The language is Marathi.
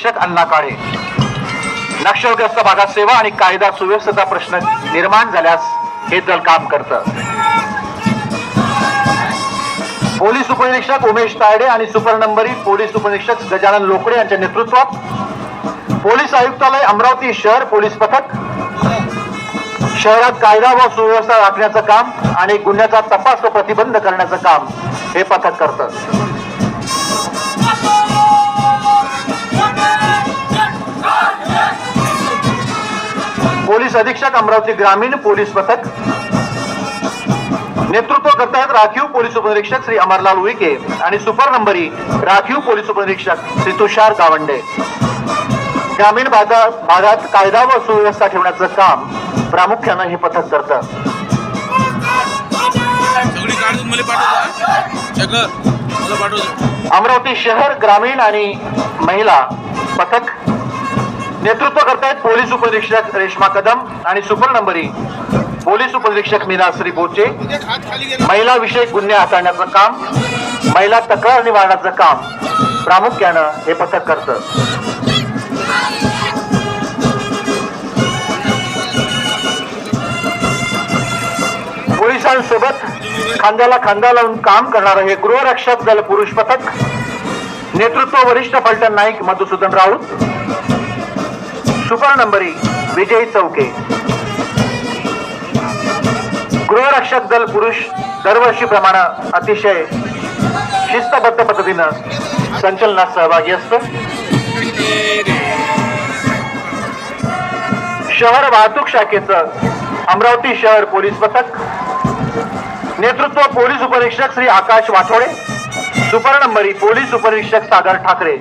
उपनिरीक्षक अण्णा काळे. नक्षलग्रस्त भागात सेवा आणि कायदा सुव्यवस्थेचा प्रश्न निर्माण झाल्यास हे दल काम करतं. पोलीस उपनिरीक्षक उमेश तायडे आणि सुपर नंबरी पोलीस उपनिरीक्षक गजानन लोकडे यांच्या नेतृत्वात पोलीस आयुक्तालय अमरावती शहर पोलीस पथक शहरात कायदा व सुव्यवस्था राखण्याचं काम आणि गुन्ह्याचा तपास व प्रतिबंध करण्याचं काम हे पथक करतं. पोलीस अधीक्षक अमरावती ग्रामीण पोलीस पथक. नेतृत्व करतायत राखीव पोलीस उपनिरीक्षक श्री अमरलाल उईके आणि सुपर नंबरी राखीव पोलीस उपनिरीक्षक श्री तुषार गावंडे. ग्रामीण भागा भागात कायदा व सुव्यवस्था ठेवण्याचं काम प्रामुख्यानं हे पथक करतं. अमरावती शहर ग्रामीण आणि महिला पथक नेतृत्व करतायत पोलीस उपनिरीक्षक रेश्मा कदम आणि सुपर नंबरी. पोलीस उपनिरीक्षक मीनाश्री बोचे. महिला विषयक गुन्हे हाताळण्याचं काम महिला तक्रार निवारणाचं काम प्रामुख्यानं हे पथक करतं. पोलिसांसोबत खांद्याला खांदा लावून काम करणारं हे गृहरक्षक दल पुरुष पथक. नेतृत्व वरिष्ठ पलटण नाईक मधुसूदन राऊत. सुपर नंबरी विजय चौके. गृहरक्षक दल पुरुष दरवर्षीप्रमाणे अतिशय शिस्तबद्ध पद्धतीनं संचलनात सहभागी असतं. शहर वाहतूक शाखेचं अमरावती शहर पोलीस पथक. नेतृत्व पोलीस उपनिरीक्षक श्री आकाश वाठोडे. सुपर नंबरी पोलीस उपनिरीक्षक सागर ठाकरे.